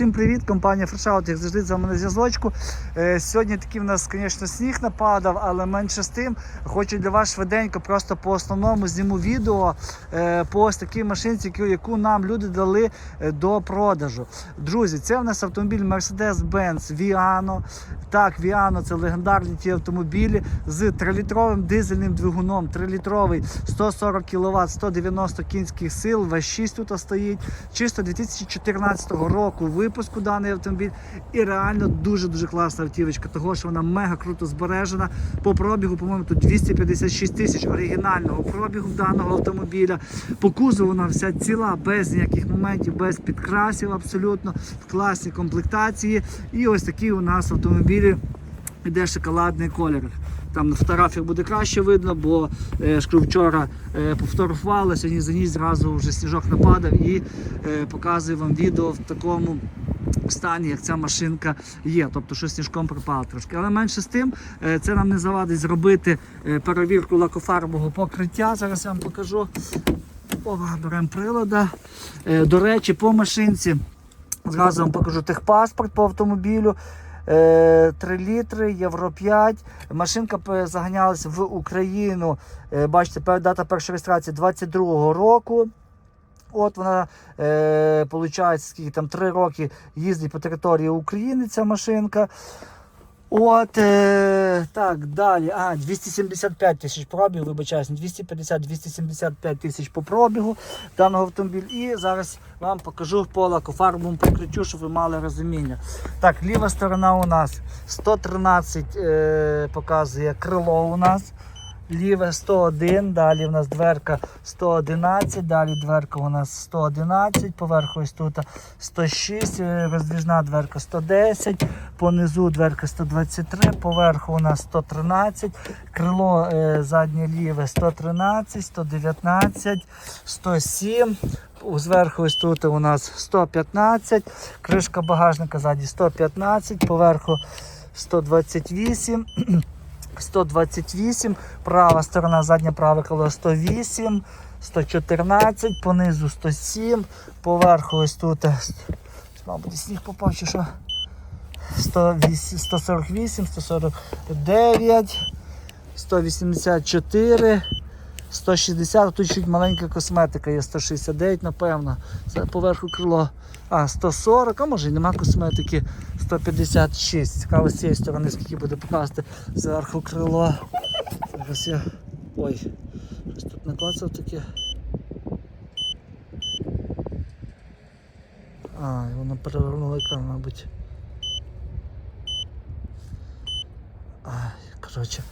Всім привіт, компанія Фрешаут, як завжди, з вами на зв'язочку. Е, Сьогодні такий в нас, звісно, сніг нападав, але менше з тим. Хочу для вас швиденько, просто по основному зніму відео е, по ось такій машинці, яку- яку нам люди дали е, до продажу. Друзі, це в нас автомобіль Mercedes-Benz Viano. Так, Viano це легендарні ті автомобілі з 3-літровим дизельним двигуном. 3-літровий 140 кВт, 190 кінських сил, V6 тут стоїть. Чисто 2014 року випуску даний автомобіль. І реально дуже-дуже класна автівочка, того що вона мега круто збережена. По пробігу, по-моєму, тут 256 тисяч оригінального пробігу даного автомобіля. По кузову вона вся ціла, без ніяких моментів, без підкрасів абсолютно, в класній комплектації. І ось такі у нас автомобілі іде шоколадний колір. Там на фотографіях буде краще видно, бо е, вчора е, повторювали, сьогодні за ніч зразу вже сніжок нападав і е, показую вам відео в такому стані, як ця машинка є. Тобто, що сніжком припало трошки. Але менше з тим, е, це нам не завадить зробити е, перевірку лакофарбового покриття. Зараз я вам покажу. Ова, беремо прилада. Е, До речі, по машинці зразу вам покажу техпаспорт по автомобілю. Е, 3 літри, Євро 5. Машинка заганялася в Україну. Е, Бачите, дата першої реєстрації 22-го року. От вона, е, виходить, скільки там 3 роки їздить по території України ця машинка. От, е, так, далі. А, 275 тисяч пробігу, вибачаюсь, не 250-275 тисяч по пробігу даного автомобіля. І зараз вам покажу по лакофарбовому покриттю, щоб ви мали розуміння. Так, ліва сторона у нас 113 е, показує крило у нас. Ліве 101, далі у нас дверка 111, далі дверка у нас 111, поверху ось тут 106, е, роздвіжна дверка 110, понизу дверка 123, поверху у нас 113, крило е, заднє ліве 113, 119, 107, зверху ось тут у нас 115, кришка багажника ззаді 115, поверху 128. 128, права сторона, заднє праве коло 108, 114, понизу 107, поверху ось тут, е, мабуть, сніг попав чи що. 148, 149, 184, 160, тут чуть маленька косметика є 169, напевно. Це поверху крило. А, 140, а може і нема косметики. 156. Цікаво з цієї сторони, скільки буде показувати зверху крило. Зараз я. Ой, щось тут наклацав таке. А, воно перевернуло екран, мабуть. Ай, коротше.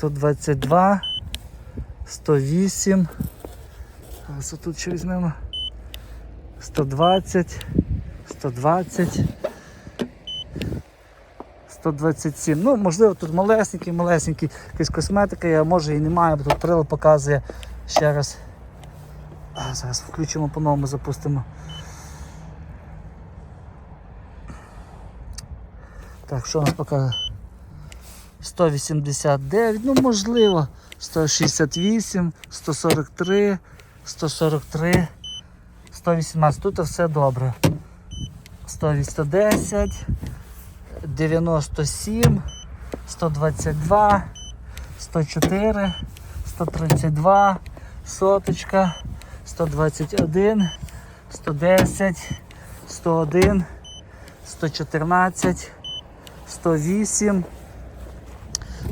122, 108. Зараз отут ще візьмемо. 120, 120, 127. Ну, можливо, тут малесенький, малесенький якась косметика, я може і немає, бо тут прилад показує ще раз. А, зараз включимо по-новому, запустимо. Так, що у нас показує? 189, ну можливо, 168, 143, 143. 118, тут все добре. 110, 97, 122, 104, 132, соточка, 121, 110, 101, 114, 108,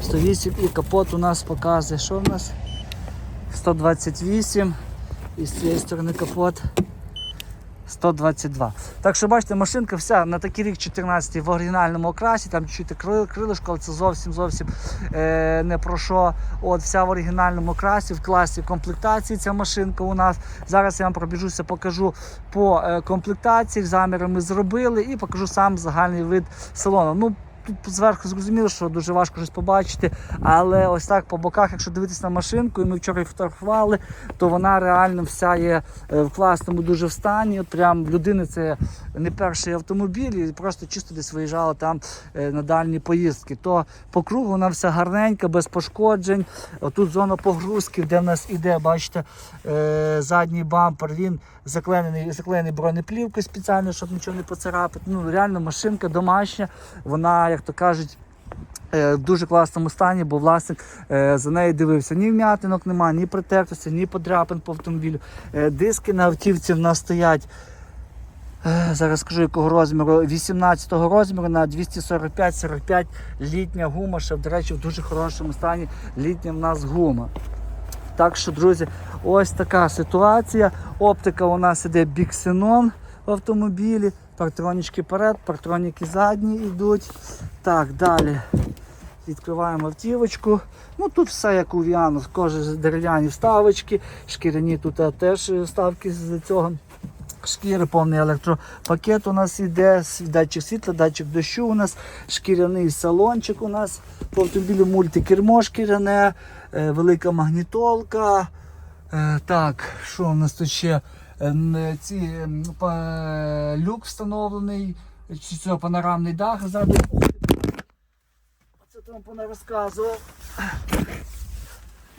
108 і капот у нас показує, що в нас? 128 і з цієї сторони капот 122. Так що бачите, машинка вся на такий рік 14 в оригінальному окрасі, там чуть крилишко, але це зовсім зовсім е, не про що. От вся в оригінальному окрасі, в класі комплектації ця машинка у нас. Зараз я вам пробіжуся, покажу по е, комплектації, заміри ми зробили і покажу сам загальний вид салону. Ну, тут зверху зрозуміло, що дуже важко щось побачити. Але ось так по боках, якщо дивитися на машинку, і ми вчора її фотографували, то вона реально вся є е, в класному дуже в стані. Прям людини це не перший автомобіль, і просто чисто десь виїжджала там е, на дальні поїздки. То по кругу вона вся гарненька, без пошкоджень. Тут зона погрузки, де в нас іде, бачите, е, задній бампер, він заклеєний, заклеєний бронеплівкою спеціально, щоб нічого не поцарапати. Ну, реально машинка домашня, вона, як то кажуть, е, в дуже класному стані, бо власник е, за нею дивився. Ні вм'ятинок немає, ні притертості, ні подряпин по автомобілю. Е, Диски на автівці в нас стоять. Зараз скажу якого розміру, 18-го розміру на 245-45 літня гума, ще, до речі, в дуже хорошому стані літня в нас гума. Так що, друзі, ось така ситуація. Оптика у нас іде біксенон в автомобілі. Партронічки перед, партроніки задні йдуть. Так, далі. Відкриваємо автівочку. Ну тут все як у Віану, кожен дерев'яні вставочки, шкіряні тут теж ставки з цього. Шкіри, повний електропакет у нас іде, датчик світла, датчик дощу у нас, шкіряний салончик у нас, по автомобілю мультикермо шкіряне, е, велика магнітолка. Е, так, що у нас тут ще? Е, ці, люк встановлений, це панорамний дах ззаду. Оце там понарозказував.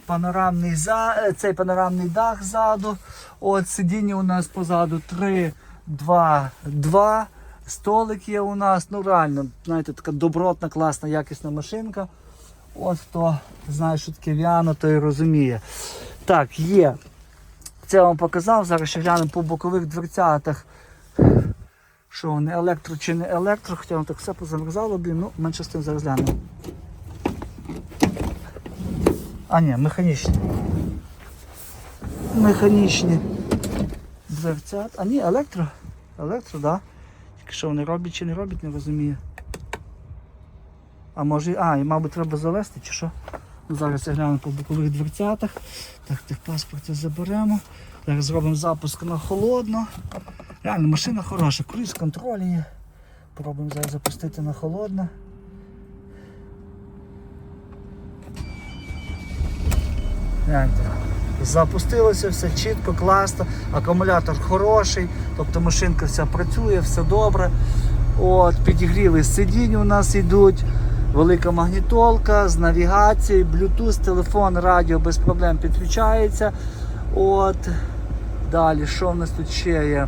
Панорамний за, е, цей панорамний дах ззаду. От сидіння у нас позаду 3, 2, 2. Столик є у нас. Ну реально, знаєте, така добротна, класна, якісна машинка. От хто знає, що таке Віано, той розуміє. Так, є. Це я вам показав. Зараз ще глянемо по бокових дверцятах. Що вони електро чи не електро, хоча воно так все позамерзало, блін, ну менше з тим зараз глянемо. А ні, механічні. Механічні дверцят. А ні, електро. Електро, так. Да. Тільки що вони роблять чи не роблять, не розумію. А може. А, і мабуть треба завести чи що? Ну, Зараз я гляну по бокових дверцятах. Так, техпаспорти заберемо. Зараз зробимо запуск на холодно. Реально, машина хороша, круїз контроль є. Пробуємо зараз запустити на холодно. Гляньте. Запустилося все чітко, класно, акумулятор хороший, тобто машинка вся працює, все добре. От, підігріли сидінь у нас йдуть, велика магнітолка з навігацією, Bluetooth, телефон, радіо без проблем підключається. От. Далі, що в нас тут ще є?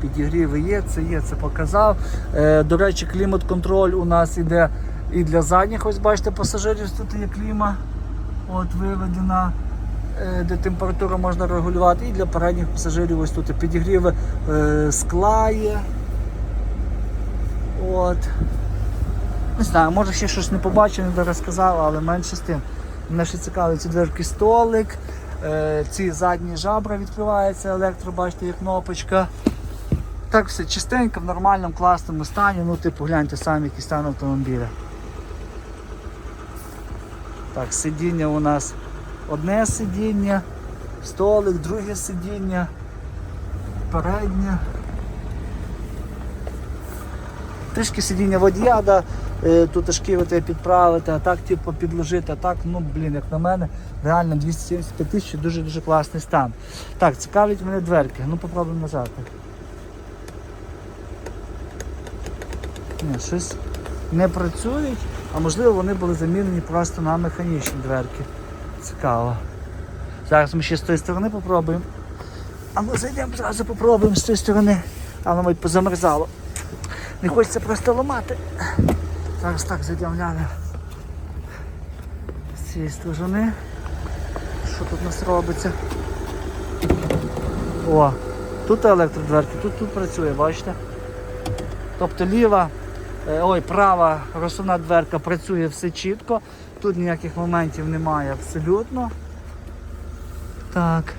Підігріви є, це є, це показав. Е, до речі, клімат-контроль у нас іде і для задніх, ось бачите, пасажирів тут є кліма. От виведена, е, де температуру можна регулювати. І для передніх пасажирів ось тут і підігріви е, скла є. От. Не знаю, може ще щось не побачив, не розказав, але менше з тим. Мене ще цікавить ці дверки столик, е, ці задні жабра відкриваються, електро, бачите, є кнопочка. Так все чистенько, в нормальному, класному стані. Ну, типу, гляньте самі, який стан автомобіля. Так, сидіння у нас одне сидіння, столик, друге сидіння, переднє. Трішки сидіння водія, да, е, тут треба підправити, а так типу підложити, а так, ну блін, як на мене, реально 275 тисяч дуже-дуже класний стан. Так, цікавлять мене дверки. Ну попробуємо нажати. Ні, щось не працюють, а можливо вони були замінені просто на механічні дверки. Цікаво. Зараз ми ще з тої сторони попробуємо. А ми зайдемо зразу попробуємо з тої сторони. А воно мабуть позамерзало. Не хочеться просто ламати. Зараз так зайдемо глянемо. З цієї сторони. Що тут у нас робиться? О, тут електродверки, тут, тут працює, бачите? Тобто ліва, ой, права розсувна дверка працює все чітко. Тут ніяких моментів немає абсолютно. Так.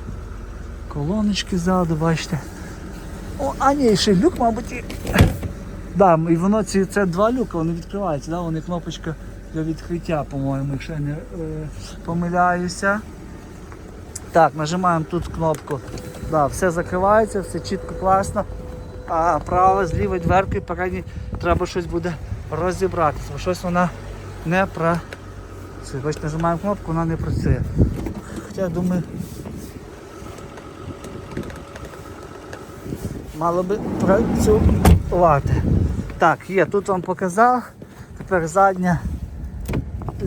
Колоночки ззаду, бачите. О, а ні, ще люк, мабуть, і. Да, і воно ці це два люка, вони відкриваються, да? вони кнопочка для відкриття, по-моєму, якщо я не е, помиляюся. Так, нажимаємо тут кнопку. Да, все закривається, все чітко, класно. А право з лівою дверкою передній треба щось буде розібратися, бо щось вона не працює. Бачите, нажимаємо кнопку, вона не працює. Хоча думаю. Мало би працювати. Так, є, тут вам показав. Тепер задня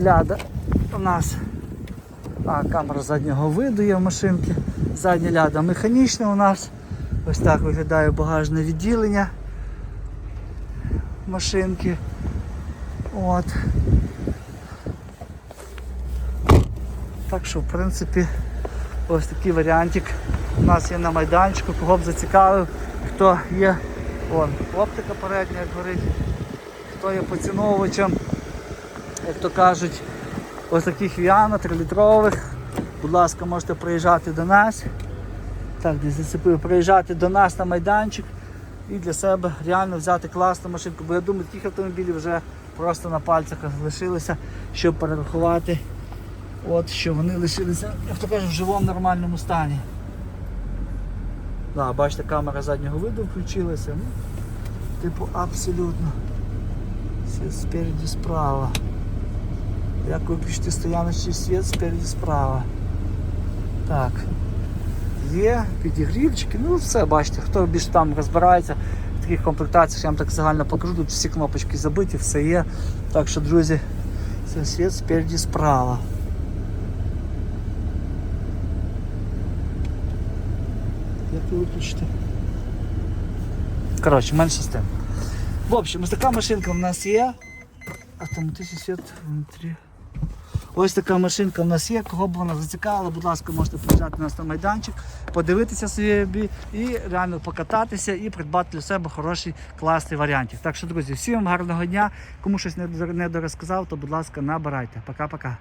ляда у нас. А, камера заднього виду є в машинці. Задня ляда механічна у нас. Ось так виглядає багажне відділення машинки. От. Так що, в принципі, ось такий варіантик у нас є на майданчику, кого б зацікавив, хто є. Вон, оптика передня, як горить, хто є поціновувачем, як то кажуть, ось таких віано 3-літрових. Будь ласка, можете приїжджати до нас. Так, десь зацепив, приїжджати до нас на майданчик і для себе реально взяти класну машинку. Бо я думаю, таких автомобілів вже просто на пальцях лишилося, щоб перерахувати. От що вони лишилися, як то кажуть, в живому нормальному стані. Да, бачите, камера заднього виду включилася. Ну, типу абсолютно. Все спереді справа. Як виключити стояночний світ спереді справа. Так. Є, підігрівчики, ну все, бачите, хто більш там розбирається в таких комплектаціях, я вам так загально покажу, тут всі кнопочки забиті, все є. Так що, друзі, це світ спереді справа. Як ви виключите? Коротше, менше з тим. В общем, ось така машинка в нас є. Автоматичний світ внутрі. Ось така машинка в нас є. Кого б вона зацікавила, будь ласка, можете приїжджати нас на майданчик, подивитися собі і реально покататися і придбати для себе хороший класний варіантик. Так що, друзі, всім гарного дня. Кому щось не дорозказав, то будь ласка, набирайте. Пока-пока.